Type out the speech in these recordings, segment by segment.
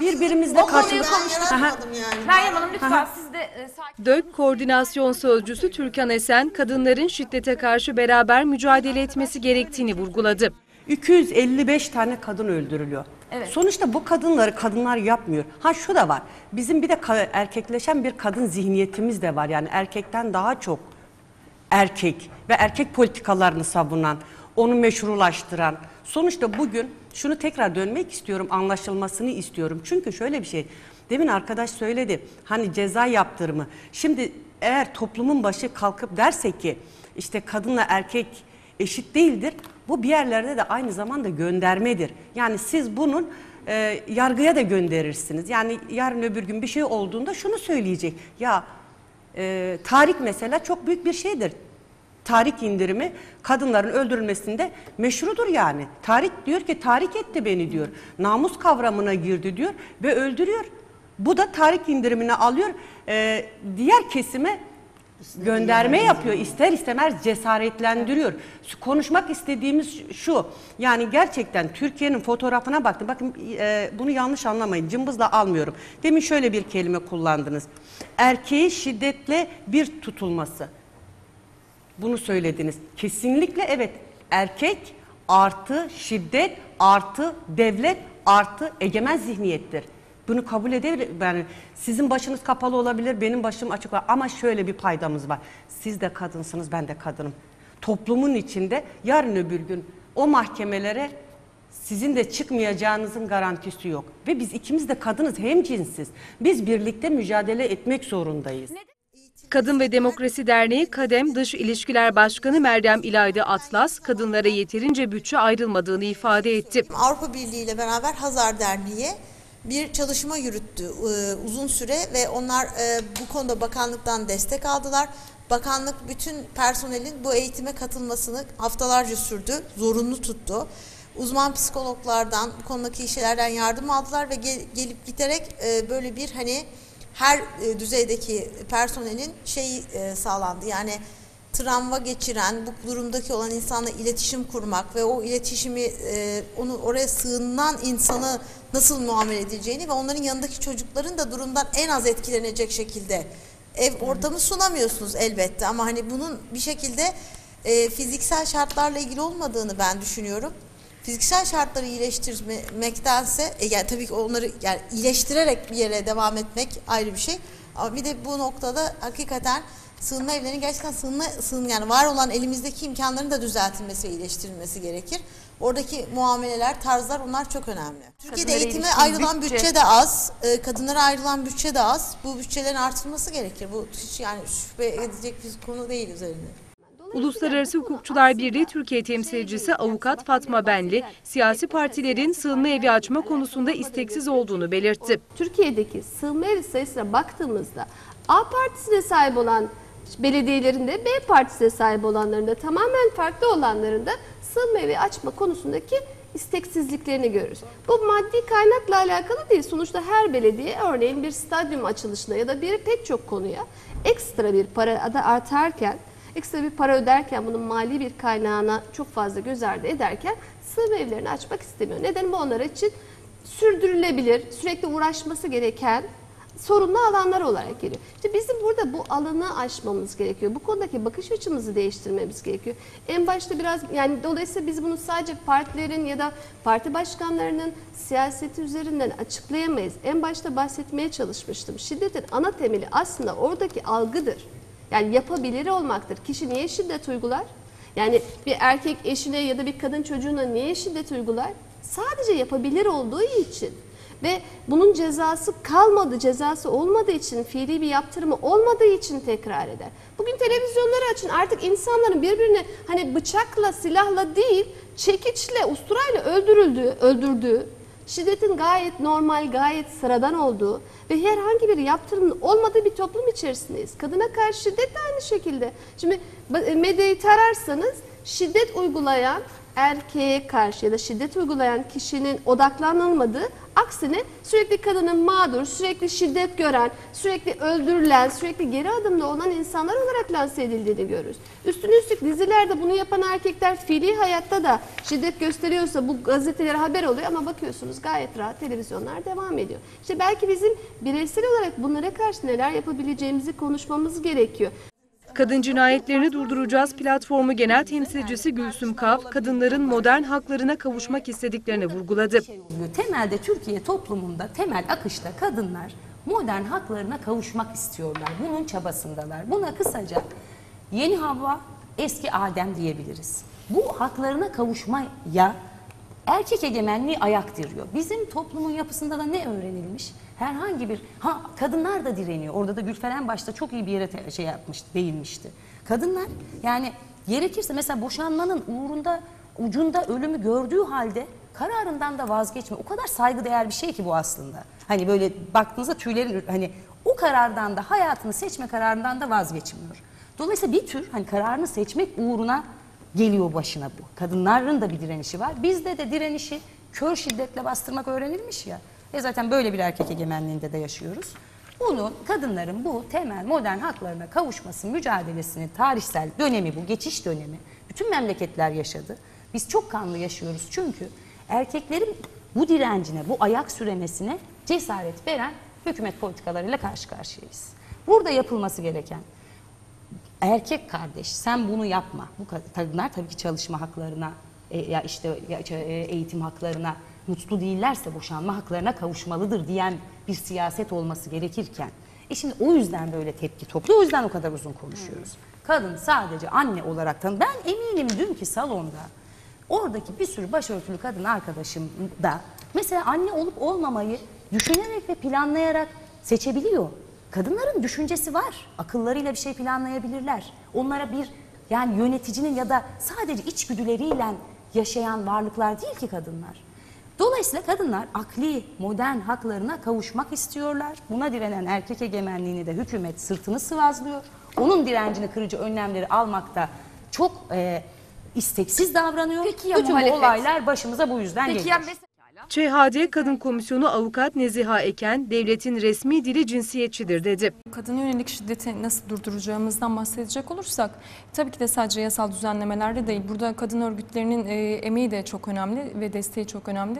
birbirimizle O konuyu karşı... Ben konuştuk. Aha. yaratmadım yani. Meryem Hanım lütfen siz de e, sakin. DÖK Koordinasyon Sözcüsü Türkan Esen, kadınların şiddete karşı beraber mücadele etmesi gerektiğini vurguladı. 255 tane kadın öldürülüyor. Evet. Sonuçta bu kadınları kadınlar yapmıyor. Ha şu da var. Bizim bir de ka- erkekleşen bir kadın zihniyetimiz de var. Yani erkekten daha çok erkek ve erkek politikalarını savunan, onu meşrulaştıran. Sonuçta bugün şunu tekrar dönmek istiyorum, anlaşılmasını istiyorum. Çünkü şöyle bir şey. Demin arkadaş söyledi. Hani ceza yaptırımı. Şimdi eğer toplumun başı kalkıp derse ki işte kadınla erkek eşit değildir. Bu bir yerlerde de aynı zamanda göndermedir. Yani siz bunun e, yargıya da gönderirsiniz. Yani yarın öbür gün bir şey olduğunda şunu söyleyecek. Ya e, tahrik mesela çok büyük bir şeydir. Tahrik indirimi kadınların öldürülmesinde meşrudur yani. Tahrik diyor ki tahrik etti beni diyor. Namus kavramına girdi diyor ve öldürüyor. Bu da tahrik indirimini alıyor. E, diğer kesime gönderme yapıyor. İster istemez cesaretlendiriyor. Konuşmak istediğimiz şu. Yani gerçekten Türkiye'nin fotoğrafına baktım. Bakın e, bunu yanlış anlamayın. Cımbızla almıyorum. Demin şöyle bir kelime kullandınız. Erkeği şiddetle bir tutulması. Bunu söylediniz. Kesinlikle evet. Erkek artı şiddet artı devlet artı egemen zihniyettir. Bunu kabul edebilir. Yani sizin başınız kapalı olabilir, benim başım açık var. Ama şöyle bir paydamız var. Siz de kadınsınız, ben de kadınım. Toplumun içinde yarın öbür gün o mahkemelere sizin de çıkmayacağınızın garantisi yok. Ve biz ikimiz de kadınız, hem cinsiz. Biz birlikte mücadele etmek zorundayız. Kadın ve Demokrasi Derneği Kadem Dış İlişkiler Başkanı Meryem İlayda Atlas, kadınlara yeterince bütçe ayrılmadığını ifade etti. Avrupa Birliği ile beraber Hazar Derneği bir çalışma yürüttü e, uzun süre ve onlar e, bu konuda bakanlıktan destek aldılar. Bakanlık bütün personelin bu eğitime katılmasını haftalarca sürdü, zorunlu tuttu. Uzman psikologlardan, bu konudaki kişilerden yardım aldılar ve gel- gelip giderek e, böyle bir hani her e, düzeydeki personelin şeyi e, sağlandı. Yani travma geçiren, bu durumdaki olan insanla iletişim kurmak ve o iletişimi e, onu oraya sığınan insanı nasıl muamele edileceğini ve onların yanındaki çocukların da durumdan en az etkilenecek şekilde ev ortamı sunamıyorsunuz elbette ama hani bunun bir şekilde e, fiziksel şartlarla ilgili olmadığını ben düşünüyorum. Fiziksel şartları iyileştirmektense e, yani tabii ki onları yani iyileştirerek bir yere devam etmek ayrı bir şey. Ama bir de bu noktada hakikaten sığınma evlerinin gerçekten sığınma sığın yani var olan elimizdeki imkanların da düzeltilmesi ve iyileştirilmesi gerekir. Oradaki muameleler, tarzlar onlar çok önemli. Türkiye'de eğitime ayrılan bütçe- bütçe, de az, e, kadınlara ayrılan bütçe de az. Bu bütçelerin artırılması gerekir. Bu hiç yani şüphe edecek bir konu değil üzerinde. Uluslararası Hukukçular Birliği Türkiye temsilcisi avukat Fatma Benli, siyasi partilerin sığınma evi açma konusunda isteksiz olduğunu belirtti. Türkiye'deki sığınma evi sayısına baktığımızda A partisine sahip olan belediyelerinde B partisine sahip olanlarında tamamen farklı olanlarında sığınma evi açma konusundaki isteksizliklerini görürüz. Bu maddi kaynakla alakalı değil. Sonuçta her belediye örneğin bir stadyum açılışına ya da bir pek çok konuya ekstra bir para da artarken ekstra bir para öderken bunun mali bir kaynağına çok fazla göz ardı ederken sığınma evlerini açmak istemiyor. Neden bu onlar için sürdürülebilir, sürekli uğraşması gereken sorunlu alanlar olarak geliyor. İşte bizim burada bu alanı aşmamız gerekiyor. Bu konudaki bakış açımızı değiştirmemiz gerekiyor. En başta biraz yani dolayısıyla biz bunu sadece partilerin ya da parti başkanlarının siyaseti üzerinden açıklayamayız. En başta bahsetmeye çalışmıştım. Şiddetin ana temeli aslında oradaki algıdır. Yani yapabilir olmaktır. Kişi niye şiddet uygular? Yani bir erkek eşine ya da bir kadın çocuğuna niye şiddet uygular? Sadece yapabilir olduğu için ve bunun cezası kalmadı, cezası olmadığı için, fiili bir yaptırımı olmadığı için tekrar eder. Bugün televizyonları açın artık insanların birbirini hani bıçakla, silahla değil, çekiçle, usturayla öldürüldüğü, öldürdüğü, şiddetin gayet normal, gayet sıradan olduğu ve herhangi bir yaptırımın olmadığı bir toplum içerisindeyiz. Kadına karşı şiddet de aynı şekilde. Şimdi medyayı tararsanız şiddet uygulayan erkeğe karşı ya da şiddet uygulayan kişinin odaklanılmadığı, aksine sürekli kadının mağdur, sürekli şiddet gören, sürekli öldürülen, sürekli geri adımda olan insanlar olarak lanse edildiğini görürüz. Üstüne üstlük dizilerde bunu yapan erkekler fiili hayatta da şiddet gösteriyorsa bu gazetelere haber oluyor ama bakıyorsunuz gayet rahat televizyonlar devam ediyor. İşte belki bizim bireysel olarak bunlara karşı neler yapabileceğimizi konuşmamız gerekiyor. Kadın Cinayetlerini Durduracağız platformu genel temsilcisi Gülsüm Kav, kadınların modern haklarına kavuşmak istediklerini vurguladı. Temelde Türkiye toplumunda, temel akışta kadınlar modern haklarına kavuşmak istiyorlar. Bunun çabasındalar. Buna kısaca yeni Havva, eski Adem diyebiliriz. Bu haklarına kavuşmaya erkek egemenliği ayak diriyor. Bizim toplumun yapısında da ne öğrenilmiş? Herhangi bir, ha kadınlar da direniyor. Orada da Gülferen başta çok iyi bir yere şey yapmış, değinmişti. Kadınlar yani gerekirse mesela boşanmanın uğrunda ucunda ölümü gördüğü halde kararından da vazgeçme. O kadar saygıdeğer bir şey ki bu aslında. Hani böyle baktığınızda tüylerin hani o karardan da hayatını seçme kararından da vazgeçmiyor. Dolayısıyla bir tür hani kararını seçmek uğruna geliyor başına bu. Kadınların da bir direnişi var. Bizde de direnişi kör şiddetle bastırmak öğrenilmiş ya. E zaten böyle bir erkek egemenliğinde de yaşıyoruz. Bunu kadınların bu temel modern haklarına kavuşması mücadelesinin tarihsel dönemi bu geçiş dönemi. Bütün memleketler yaşadı. Biz çok kanlı yaşıyoruz çünkü erkeklerin bu direncine, bu ayak süremesine cesaret veren hükümet politikalarıyla karşı karşıyayız. Burada yapılması gereken erkek kardeş sen bunu yapma. Bu kad- kadınlar tabii ki çalışma haklarına e, ya işte e, eğitim haklarına mutlu değillerse boşanma haklarına kavuşmalıdır diyen bir siyaset olması gerekirken e şimdi o yüzden böyle tepki topluyor. O yüzden o kadar uzun konuşuyoruz. Kadın sadece anne olarak tanı. Ben eminim dünkü salonda oradaki bir sürü başörtülü kadın arkadaşım da mesela anne olup olmamayı düşünerek ve planlayarak seçebiliyor. Kadınların düşüncesi var. Akıllarıyla bir şey planlayabilirler. Onlara bir yani yöneticinin ya da sadece içgüdüleriyle yaşayan varlıklar değil ki kadınlar. Dolayısıyla kadınlar akli, modern haklarına kavuşmak istiyorlar. Buna direnen erkek egemenliğini de hükümet sırtını sıvazlıyor. Onun direncini kırıcı önlemleri almakta çok e, isteksiz davranıyor. Peki ya Bütün bu muhalefet? olaylar başımıza bu yüzden Peki geliyor. ya ÇHD Kadın Komisyonu Avukat Neziha Eken, devletin resmi dili cinsiyetçidir dedi. Kadına yönelik şiddeti nasıl durduracağımızdan bahsedecek olursak tabii ki de sadece yasal düzenlemelerle değil. Burada kadın örgütlerinin e, emeği de çok önemli ve desteği çok önemli.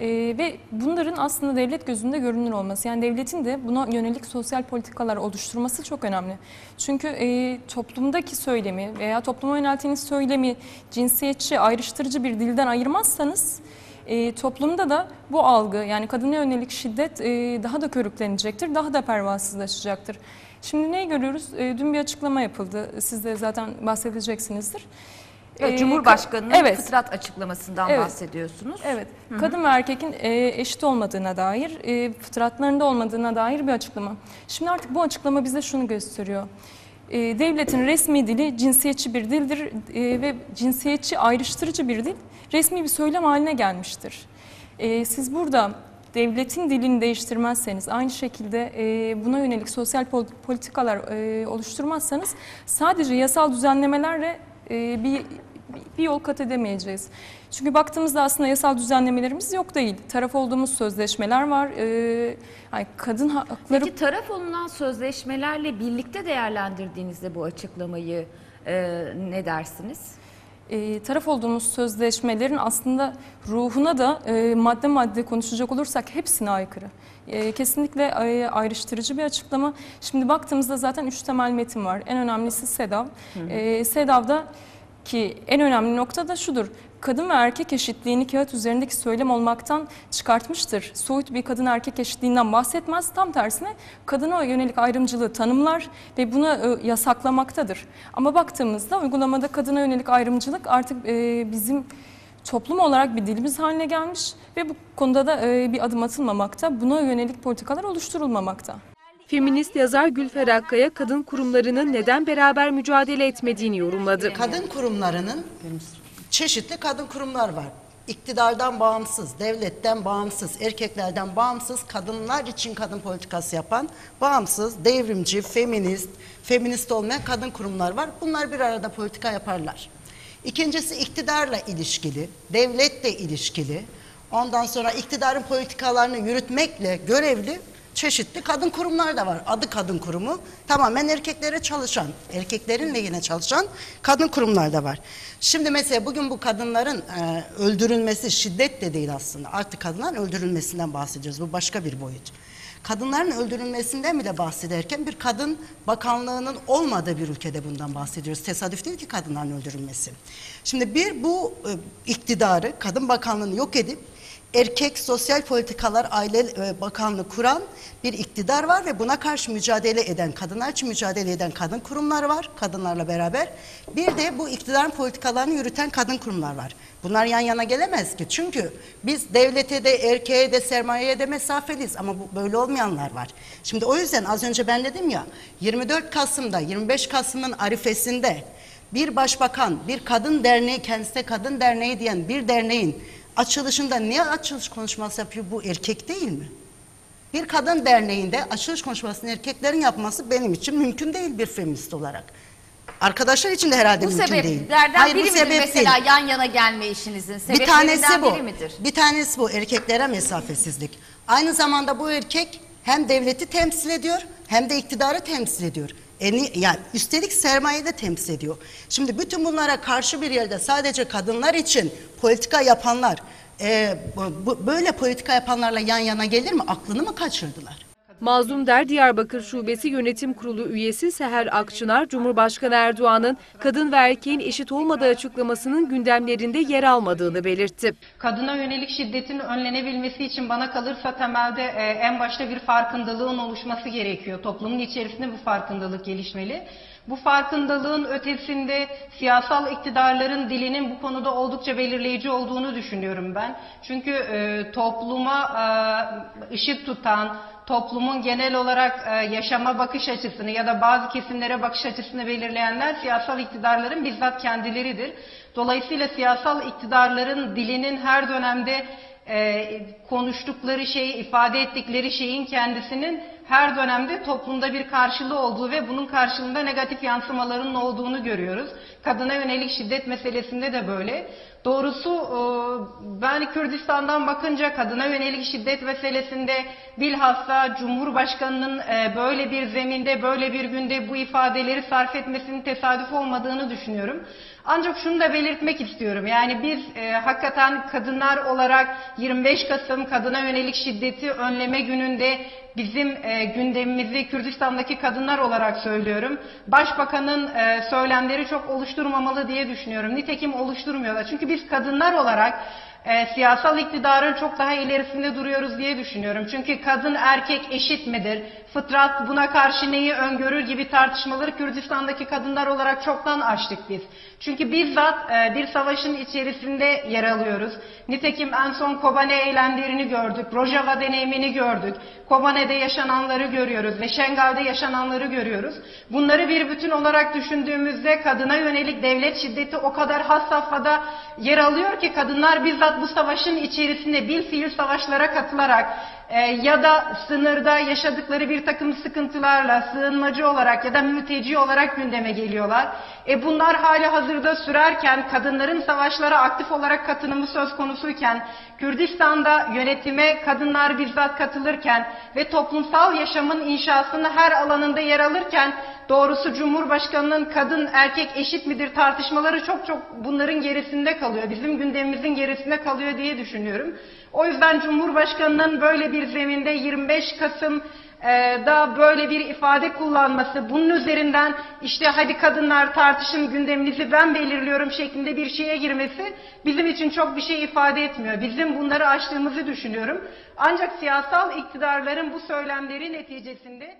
E, ve bunların aslında devlet gözünde görünür olması yani devletin de buna yönelik sosyal politikalar oluşturması çok önemli. Çünkü e, toplumdaki söylemi veya topluma yöneltiğiniz söylemi cinsiyetçi, ayrıştırıcı bir dilden ayırmazsanız e, toplumda da bu algı yani kadına yönelik şiddet e, daha da körüklenecektir, daha da pervasızlaşacaktır. Şimdi neyi görüyoruz? E, dün bir açıklama yapıldı. Siz de zaten bahsedeceksinizdir. evet, Cumhurbaşkanı'nın ka- evet, fıtrat açıklamasından Evet. bahsediyorsunuz. Evet. Kadın ve erkekin e, eşit olmadığına dair, e, fıtratlarında olmadığına dair bir açıklama. Şimdi artık bu açıklama bize şunu gösteriyor. E, devletin resmi dili cinsiyetçi bir dildir e, ve cinsiyetçi ayrıştırıcı bir dil resmi bir söylem haline gelmiştir. E, siz burada devletin dilini değiştirmezseniz, aynı şekilde e, buna yönelik sosyal pol- politikalar e, oluşturmazsanız sadece yasal düzenlemelerle bir bir yol kat edemeyeceğiz. Çünkü baktığımızda aslında yasal düzenlemelerimiz yok değil. Taraf olduğumuz sözleşmeler var. Ee, yani kadın hakları Peki taraf olunan sözleşmelerle birlikte değerlendirdiğinizde bu açıklamayı e, ne dersiniz? e, taraf olduğumuz sözleşmelerin aslında ruhuna da e, madde madde konuşacak olursak hepsine aykırı. E, kesinlikle e, ayrıştırıcı bir açıklama. Şimdi baktığımızda zaten üç temel metin var. En önemlisi SEDAV. E, SEDAV'da ki en önemli nokta da şudur. Kadın ve erkek eşitliğini kağıt üzerindeki söylem olmaktan çıkartmıştır. Soyut bir kadın erkek eşitliğinden bahsetmez. Tam tersine kadına yönelik ayrımcılığı tanımlar ve bunu e, yasaklamaktadır. Ama baktığımızda uygulamada kadına yönelik ayrımcılık artık e, bizim toplum olarak bir dilimiz haline gelmiş ve bu konuda da e, bir adım atılmamakta. Buna yönelik politikalar oluşturulmamakta. Feminist yazar Gülfer Akkaya, kadın kurumlarının neden beraber mücadele etmediğini yorumladı. Kadın kurumlarının çeşitli kadın kurumlar var. İktidardan bağımsız, devletten bağımsız, erkeklerden bağımsız, kadınlar için kadın politikası yapan bağımsız, devrimci, feminist, feminist olmayan kadın kurumlar var. Bunlar bir arada politika yaparlar. İkincisi iktidarla ilişkili, devletle ilişkili. Ondan sonra iktidarın politikalarını yürütmekle görevli çeşitli kadın kurumlar da var. Adı kadın kurumu tamamen erkeklere çalışan, erkeklerin lehine çalışan kadın kurumlar da var. Şimdi mesela bugün bu kadınların e, öldürülmesi şiddet de değil aslında. Artık kadınların öldürülmesinden bahsediyoruz. Bu başka bir boyut. Kadınların öldürülmesinden bile bahsederken bir kadın bakanlığının olmadığı bir ülkede bundan bahsediyoruz. Tesadüf değil ki kadınların öldürülmesi. Şimdi bir bu e, iktidarı, kadın bakanlığını yok edip erkek sosyal politikalar aile e, bakanlığı kuran bir iktidar var ve buna karşı mücadele eden kadınlar için mücadele eden kadın kurumlar var kadınlarla beraber. Bir de bu iktidarın politikalarını yürüten kadın kurumlar var. Bunlar yan yana gelemez ki. Çünkü biz devlete de erkeğe de sermayeye de mesafeliyiz ama bu, böyle olmayanlar var. Şimdi o yüzden az önce ben dedim ya 24 Kasım'da 25 Kasım'ın arifesinde bir başbakan bir kadın derneği kendisine kadın derneği diyen bir derneğin açılışında niye açılış konuşması yapıyor bu erkek değil mi? Bir kadın derneğinde açılış konuşmasını erkeklerin yapması benim için mümkün değil bir feminist olarak. Arkadaşlar için de herhalde Bu mümkün değil. sebeplerden Hayır, bu biri midir sebep mesela değil. yan yana gelme işinizin? Bir Sebeplerinden tanesi bu. biri midir? Bir tanesi bu erkeklere mesafesizlik. Aynı zamanda bu erkek hem devleti temsil ediyor hem de iktidarı temsil ediyor. Yani üstelik sermayeyi de temsil ediyor. Şimdi bütün bunlara karşı bir yerde sadece kadınlar için politika yapanlar e, bu, böyle politika yapanlarla yan yana gelir mi? Aklını mı kaçırdılar? Mazlum Der Diyarbakır Şubesi Yönetim Kurulu üyesi Seher Akçınar, Cumhurbaşkanı Erdoğan'ın kadın ve erkeğin eşit olmadığı açıklamasının gündemlerinde yer almadığını belirtti. Kadına yönelik şiddetin önlenebilmesi için bana kalırsa temelde e, en başta bir farkındalığın oluşması gerekiyor. Toplumun içerisinde bu farkındalık gelişmeli. Bu farkındalığın ötesinde siyasal iktidarların dilinin bu konuda oldukça belirleyici olduğunu düşünüyorum ben. Çünkü e, topluma e, ışık tutan, toplumun genel olarak e, yaşama bakış açısını ya da bazı kesimlere bakış açısını belirleyenler siyasal iktidarların bizzat kendileridir. Dolayısıyla siyasal iktidarların dilinin her dönemde e, konuştukları şeyi, ifade ettikleri şeyin kendisinin her dönemde toplumda bir karşılığı olduğu ve bunun karşılığında negatif yansımalarının olduğunu görüyoruz. Kadına yönelik şiddet meselesinde de böyle. Doğrusu e, ben Kürdistan'dan bakınca kadına yönelik şiddet meselesinde bilhassa Cumhurbaşkanı'nın e, böyle bir zeminde, böyle bir günde bu ifadeleri sarf etmesinin tesadüf olmadığını düşünüyorum. Ancak şunu da belirtmek istiyorum. Yani biz e, hakikaten kadınlar olarak 25 Kasım kadına yönelik şiddeti önleme gününde bizim e, gündemimizi Kürdistan'daki kadınlar olarak söylüyorum. Başbakanın e, söylemleri çok oluşturmamalı diye düşünüyorum. Nitekim oluşturmuyorlar. Çünkü biz kadınlar olarak e, siyasal iktidarın çok daha ilerisinde duruyoruz diye düşünüyorum. Çünkü kadın erkek eşit midir? Fıtrat buna karşı neyi öngörür gibi tartışmaları Kürdistan'daki kadınlar olarak çoktan açtık biz. Çünkü bizzat e, bir savaşın içerisinde yer alıyoruz. Nitekim en son Kobane eylemlerini gördük. Rojava deneyimini gördük. Kobane'de yaşananları görüyoruz ve Şengal'de yaşananları görüyoruz. Bunları bir bütün olarak düşündüğümüzde kadına yönelik devlet şiddeti o kadar has safhada yer alıyor ki kadınlar bizzat bu savaşın içerisinde bil fiil savaşlara katılarak e, ya da sınırda yaşadıkları bir takım sıkıntılarla sığınmacı olarak ya da mülteci olarak gündeme geliyorlar. E bunlar hali hazırda sürerken kadınların savaşlara aktif olarak katılımı söz konusuyken Kürdistan'da yönetime kadınlar bizzat katılırken ve toplumsal yaşamın inşasını her alanında yer alırken doğrusu Cumhurbaşkanı'nın kadın erkek eşit midir tartışmaları çok çok bunların gerisinde kalıyor. Bizim gündemimizin gerisinde kalıyor diye düşünüyorum. O yüzden Cumhurbaşkanı'nın böyle bir zeminde 25 Kasım e, da böyle bir ifade kullanması, bunun üzerinden işte hadi kadınlar tartışın gündeminizi ben belirliyorum şeklinde bir şeye girmesi bizim için çok bir şey ifade etmiyor. Bizim bunları aştığımızı düşünüyorum. Ancak siyasal iktidarların bu söylemleri neticesinde